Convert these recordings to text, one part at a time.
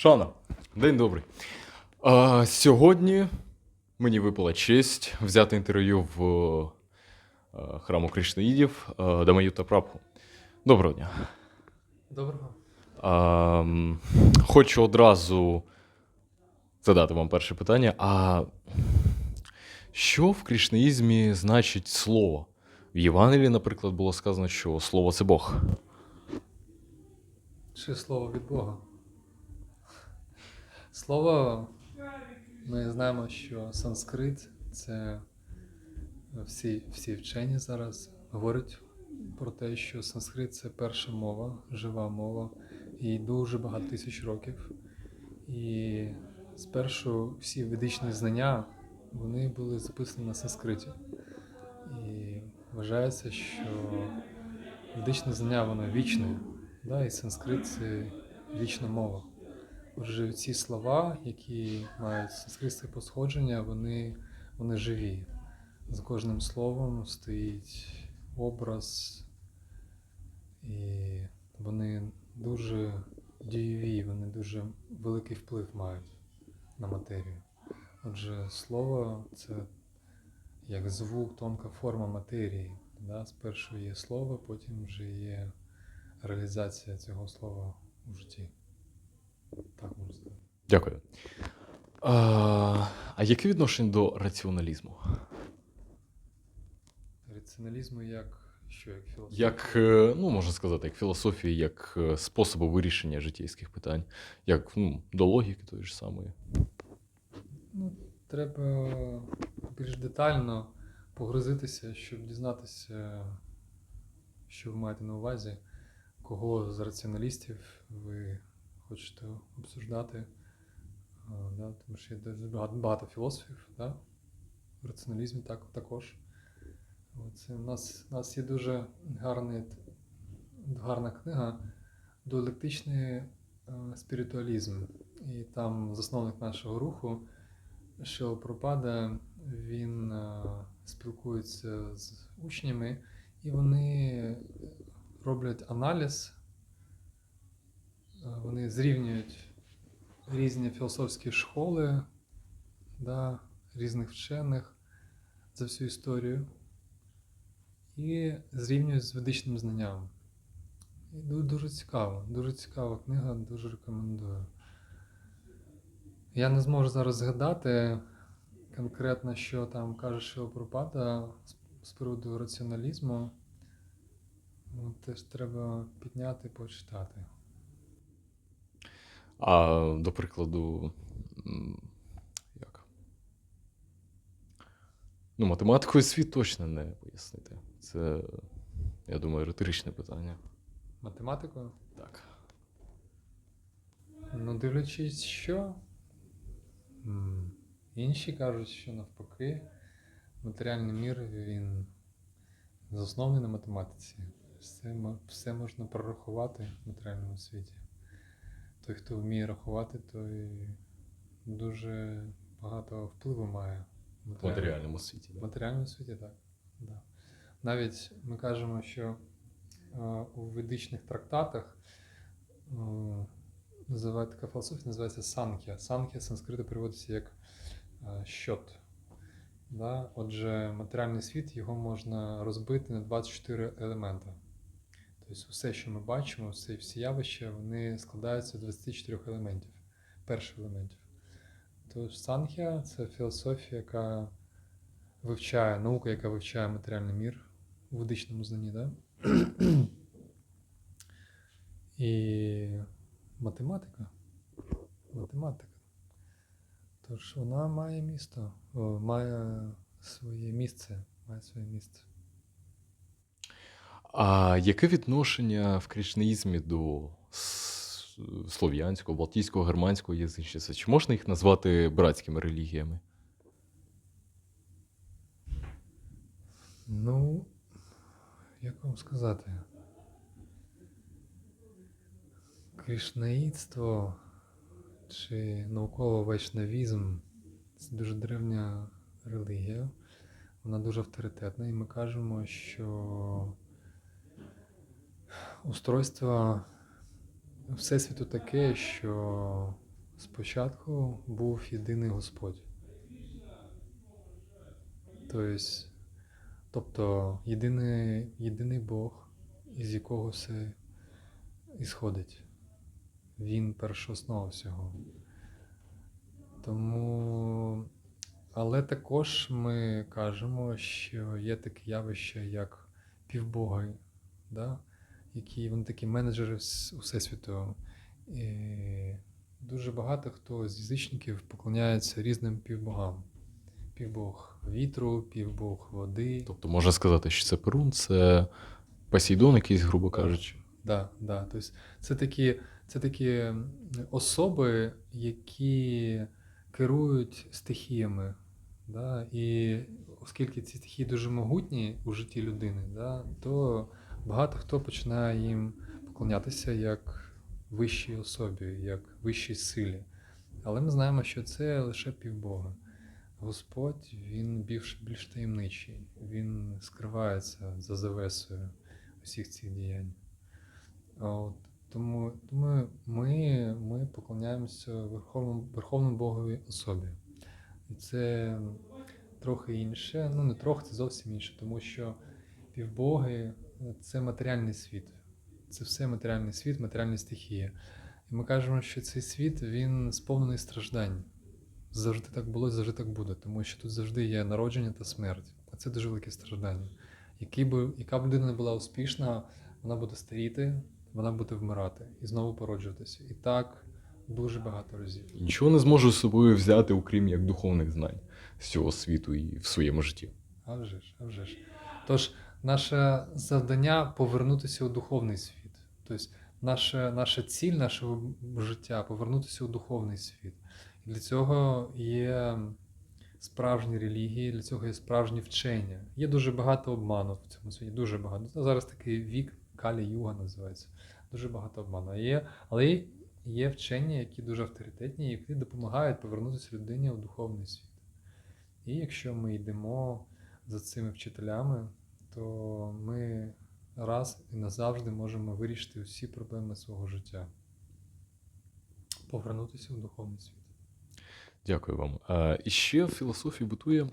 Шана, день добрий. А, сьогодні мені випала честь взяти інтерв'ю в е, храму Кришнаїдів е, Дамаюта Прабху. Доброго дня. Доброго. А, хочу одразу задати вам перше питання. А що в кришнаїзмі значить слово? В Євангелії, наприклад, було сказано, що слово це Бог. Чи слово від Бога? Слово, ми знаємо, що санскрит це всі, всі вчені зараз говорять про те, що санскрит це перша мова, жива мова, їй дуже багато тисяч років. І спершу всі ведичні знання вони були записані на санскриті. І вважається, що ведичне знання воно вічне. Да, і санскрит це вічна мова. Отже, ці слова, які мають санскритське посходження, вони, вони живі. За кожним словом стоїть образ, і вони дуже дієві, вони дуже великий вплив мають на матерію. Отже, слово це як звук, тонка форма матерії. Да? Спершу є слово, потім вже є реалізація цього слова у житті. Так можна сказати. Дякую. А, а яке відношення до раціоналізму? Раціоналізму як що, як філософія? Як, е, ну, можна сказати, як філософії, як е, способу вирішення життєйських питань, як ну, до логіки тої ж самої. Ну, треба більш детально погрузитися, щоб дізнатися, що ви маєте на увазі, кого з раціоналістів ви хочете обсуждати. Да, тому що є багато, багато філософів да, в раціоналізмі так, також. Оце, у, нас, у нас є дуже гарний, гарна книга Дуалектичний е, спіритуалізм. І там засновник нашого руху що Пропада він е, спілкується з учнями, і вони роблять аналіз, е, вони зрівнюють різні філософські школи да, різних вчених за всю історію і зрівнюють з ведичним знанням. І дуже цікаво, дуже цікава книга, дуже рекомендую. Я не зможу зараз згадати конкретно, що там каже Шилопропада з приводу раціоналізму. Ну, теж треба підняти і почитати. А до прикладу, як? Ну, математикою світ точно не пояснити. Це, я думаю, риторичне питання. Математику? Так. Ну, дивлячись, що. Інші кажуть, що навпаки, матеріальний мір він заснований на математиці. Все, все можна прорахувати в матеріальному світі. Той, хто вміє рахувати, той дуже багато впливу має в В матеріальному світі. В матеріальному світі так. Да. Навіть ми кажемо, що е, у ведичних трактатах е, називає така філософія, називається. Санхя з санскриту переводиться як е, щот. Да? Отже, матеріальний світ його можна розбити на 24 елемента. Тобто все, що ми бачимо, все, всі явища, вони складаються з 24 елементів, перших елементів. Тож санхя це філософія, яка вивчає, наука, яка вивчає матеріальний мір у ведичному знанні, да? І математика. Математика. Тож вона має місто, має своє місце, має своє місце. А яке відношення в кришнаїзмі до слов'янського, балтійського, германського язичництва? Чи можна їх назвати братськими релігіями? Ну, як вам сказати? Кришнаїдство чи науково вайшнавізм це дуже древня релігія. Вона дуже авторитетна, і ми кажемо, що устройство Всесвіту таке, що Спочатку був єдиний Господь. Тобто, тобто єдиний, єдиний Бог, із якого все ісходить. Він першооснова всього. Тому, але також ми кажемо, що є таке явище, як півбоги, да? Які вони такі менеджери вс- Всесвіту. І дуже багато хто з язичників поклоняється різним півбогам. Півбог вітру, півбог води. Тобто можна сказати, що це Перун, це Посейдон якийсь, грубо кажучи. Да, да. Тобто це такі, це такі особи, які керують стихіями. Да? І оскільки ці стихії дуже могутні у житті людини, да, то багато хто починає їм поклонятися як вищій особі, як вищій силі. Але ми знаємо, що це лише півбога. Господь він більш, більш таємничий, він скривається за завесою усіх цих діянь. От, тому тому ми, ми поклоняємося Верховному, Верховному Богові особі. І це трохи інше, ну не трохи, це зовсім інше, тому що півбоги це матеріальний світ. Це все матеріальний світ, матеріальні стихії. І ми кажемо, що цей світ він сповнений страждань. Завжди так було і завжди так буде, тому що тут завжди є народження та смерть. А це дуже велике страждання. Який би, яка б людина не була успішна, вона буде старіти, вона буде вмирати і знову породжуватися. І так дуже багато разів. Нічого не зможу з собою взяти, окрім як духовних знань з цього світу і в своєму житті. А вже ж, а вже ж. Тож, наше завдання повернутися у духовний світ. Тобто, наша, наша ціль нашого життя повернутися у духовний світ. І для цього є справжні релігії, для цього є справжні вчення. Є дуже багато обману в цьому світі, дуже багато. Ну, Зараз такий вік Калі Юга називається. Дуже багато обману. Є, але є, вчення, які дуже авторитетні, які допомагають повернутися людині у духовний світ. І якщо ми йдемо за цими вчителями, то ми раз і назавжди можемо вирішити усі проблеми свого життя. Повернутися у духовний світ. Дякую вам. І ще в філософії бутує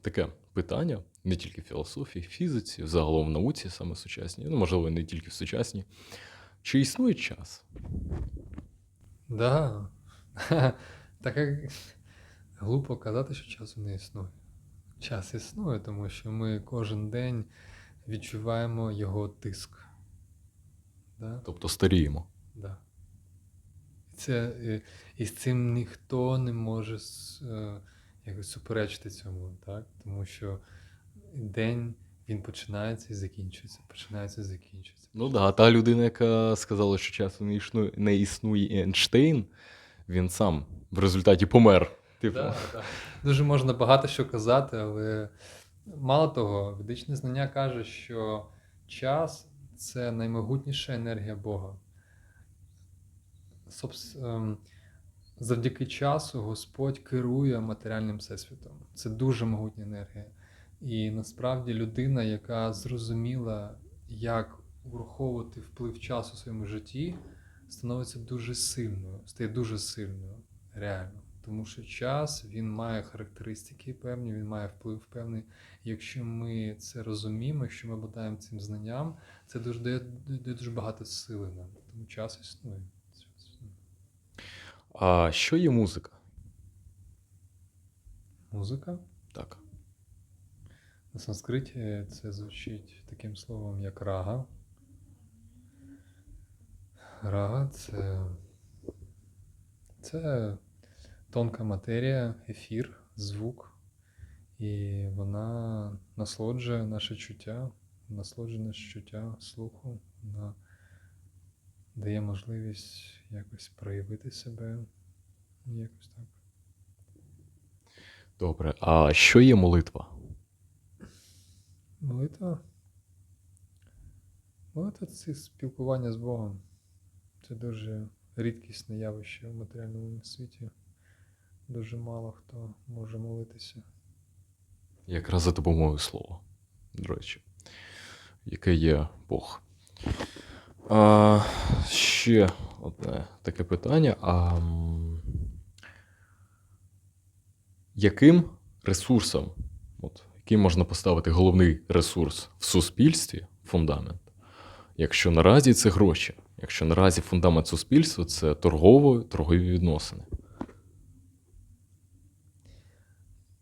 таке питання, не тільки в філософії, в фізиці, загалом в науці, саме сучасній, ну, можливо, не тільки в сучасній. Чи існує час? Да. Так як глупо казати, що часу не існує. Час існує, тому що ми кожен день відчуваємо його тиск. Да? Тобто старіємо. Да. Це, е, і з цим ніхто не може е, якось суперечити цьому, так? Тому що день він починається і закінчується, починається і закінчується. Ну так, да, та людина, яка сказала, що часу не існує, не існує Ейнштейн, він сам в результаті помер. Типу. Да, да. Дуже можна багато що казати, але мало того, ведичне знання каже, що час це наймогутніша енергія Бога. Собс- ем, Завдяки часу Господь керує матеріальним всесвітом. Це дуже могутня енергія. І насправді людина, яка зрозуміла, як враховувати вплив часу у своєму житті, становиться дуже сильною, стає дуже сильною, реально. Тому що час він має характеристики певні, він має вплив певний. Якщо ми це розуміємо, якщо ми обладаємо цим знанням, це дуже дає, дає дуже багато сили нам. Тому час існує. Час існує. А що є музика? Музика Так. на санскриті це звучить таким словом, як рага. Рага це, це тонка матерія, ефір, звук, і вона насолоджує наше чуття, насолоджує наше чуття слуху, вона дає можливість якось проявити себе. Якось так. Добре. А що є молитва? Молитва. Молитва це спілкування з Богом. Це дуже рідкісне явище в матеріальному світі. Дуже мало хто може молитися. Якраз за допомогою слова, до речі, яке є Бог. А, ще одне таке питання. А, яким ресурсом, от, яким можна поставити головний ресурс в суспільстві, фундамент, якщо наразі це гроші, якщо наразі фундамент суспільства це торгово, торгові відносини.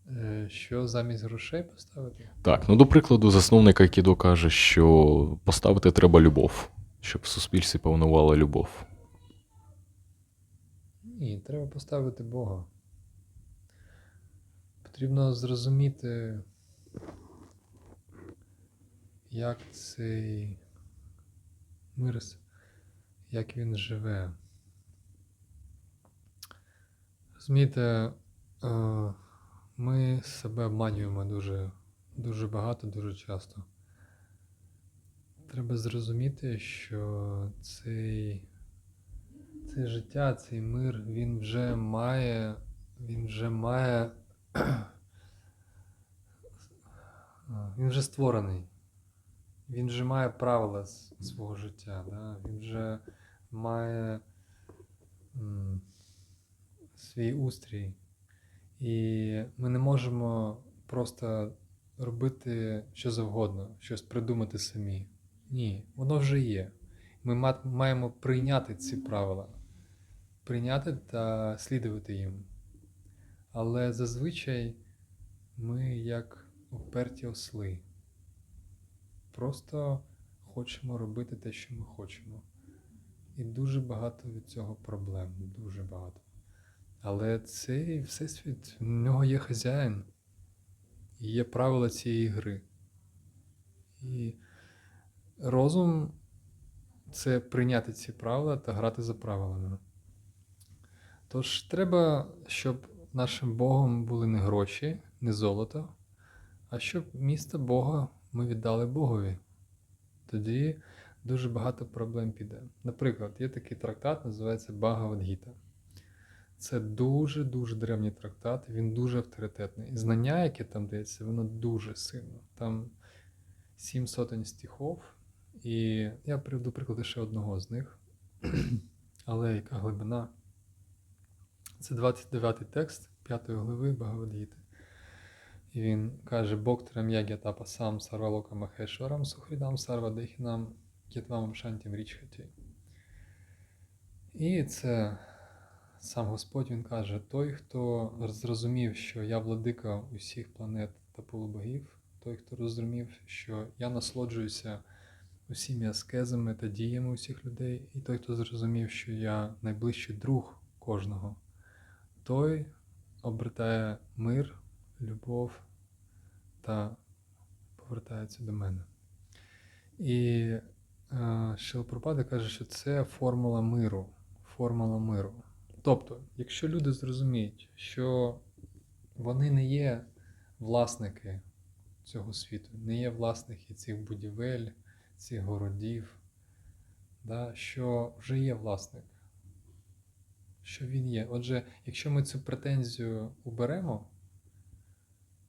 Е, Що замість грошей поставити? Так, ну до прикладу, засновник Айкідо каже, що поставити треба любов, щоб в суспільстві панувала любов. Ні, треба поставити Бога. Потрібно зрозуміти, як цей мир, як він живе. Розумієте, е, ми себе обманюємо дуже, дуже багато, дуже часто. Треба зрозуміти, що цей це життя, цей мир, він вже має, він вже має, він вже створений. Він вже має правила свого життя, да? він вже має м, свій устрій. І ми не можемо просто робити що завгодно, щось придумати самі. Ні, воно вже є. Ми маємо прийняти ці правила, прийняти та слідувати їм. Але зазвичай ми як уперті осли. Просто хочемо робити те, що ми хочемо. І дуже багато від цього проблем, дуже багато. Але цей всесвіт, в нього є хазяїн, і є правила цієї гри. І розум це прийняти ці правила та грати за правилами. Тож треба, щоб нашим Богом були не гроші, не золото, а щоб місто Бога ми віддали Богові. Тоді дуже багато проблем піде. Наприклад, є такий трактат, називається Багавадгіта. Це дуже-дуже древній трактат, він дуже авторитетний. І знання, яке там дається, воно дуже сильно. Там сім сотень стихов, і я приведу приклади ще одного з них. Але яка глибина? Це 29 текст 5 глави Багавадгіти. І він каже: Боктарам ягя тапа сам сарвалока махешварам сухрідам сарвадихінам кітвам шантім річхаті. І це сам Господь він каже: той, хто зрозумів, що я владика усіх планет та полубогів, той, хто зрозумів, що я насолоджуюся усіми аскезами та діями усіх людей, і той, хто зрозумів, що я найближчий друг кожного, той обертає мир, любов та повертається до мене. І е, Шилпропада каже, що це формула миру. Формула миру. Тобто, якщо люди зрозуміють, що вони не є власники цього світу, не є власники цих будівель, цих городів, да, що вже є власник, що він є. Отже, якщо ми цю претензію уберемо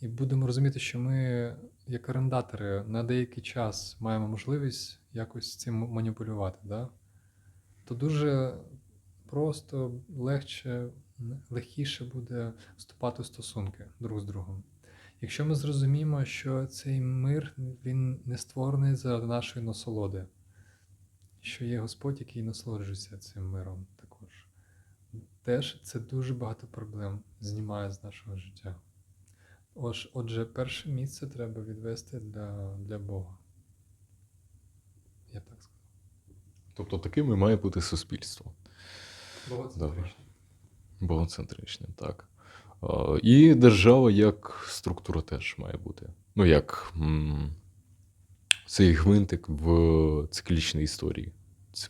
і будемо розуміти, що ми, як орендатори, на деякий час маємо можливість якось цим маніпулювати, да, то дуже просто легше, легкіше буде вступати в стосунки друг з другом. Якщо ми зрозуміємо, що цей мир він не створений заради нашої насолоди, що є Господь, який насолоджується цим миром також. Теж це дуже багато проблем знімає з нашого життя. Ож, отже, перше місце треба відвести для, для Бога. Я так сказав. Тобто таким і має бути суспільство. Богоцентричне. Богоцентричним, так. І держава як структура теж має бути. Ну, як цей гвинтик в циклічній історії,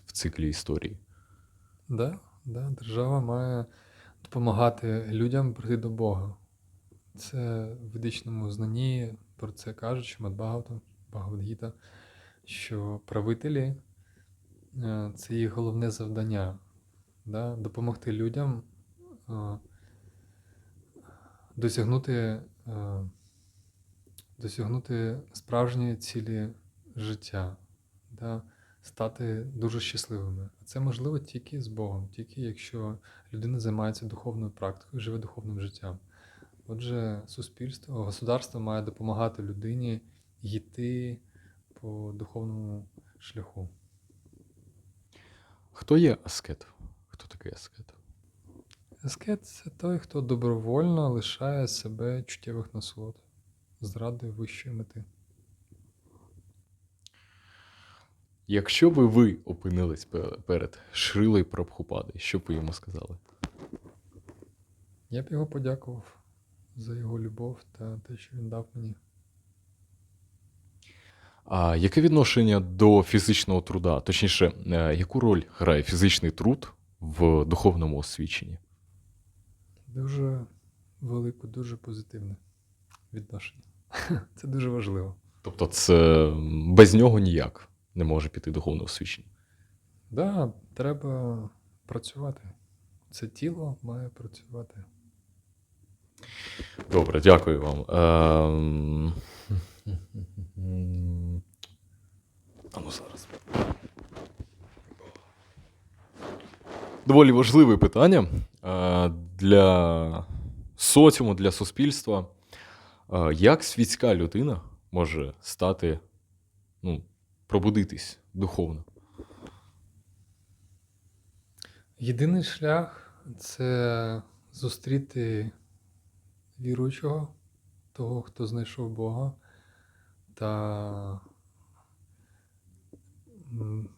в циклі історії. Да, да, держава має допомагати людям прийти до Бога. Це в ведичному знанні про це кажуть, що Мадбагавата, Багавадгіта, що правителі е, це їх головне завдання да, допомогти людям е, досягнути, е, досягнути справжньої цілі життя. Да, стати дуже щасливими. А це можливо тільки з Богом, тільки якщо людина займається духовною практикою, живе духовним життям. Отже, суспільство, государство має допомагати людині йти по духовному шляху. Хто є аскет? Хто такий аскет? Аскет це той, хто добровольно лишає себе чуттєвих насолод зради вищої мети. Якщо би ви опинились перед Шрилою Прабхупади, що б ви йому сказали? Я б його подякував за його любов та те, що він дав мені. А яке відношення до фізичного труда? Точніше, е, яку роль грає фізичний труд в духовному освіченні? Дуже велике, дуже позитивне відношення. Це дуже важливо. Тобто, це без нього ніяк не може піти духовне освічення. Да, треба працювати. Це тіло має працювати. Добре, дякую вам. Ем... А ну зараз. Доволі важливе питання е, для соціуму, для суспільства. Е, Як світська людина може стати, ну, пробудитись духовно? Єдиний шлях це зустріти віруючого, того, хто знайшов Бога, та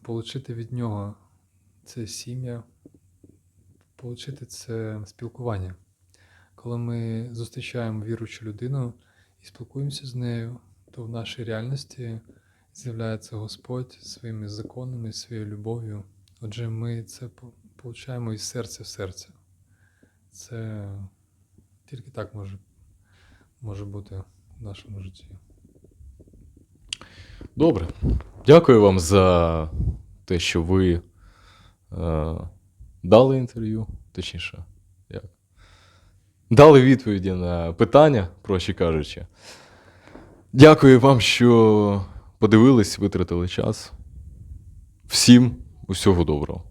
получити від нього це сім'я, получити це спілкування. Коли ми зустрічаємо віруючу людину і спілкуємося з нею, то в нашій реальності з'являється Господь своїми законами, своєю любов'ю. Отже, ми це получаємо із серця в серце. Це тільки так може, може бути в нашому житті. Добре. Дякую вам за те, що ви е, дали інтерв'ю, точніше, як? Дали відповіді на питання, проще кажучи. Дякую вам, що подивились, витратили час. Всім усього доброго.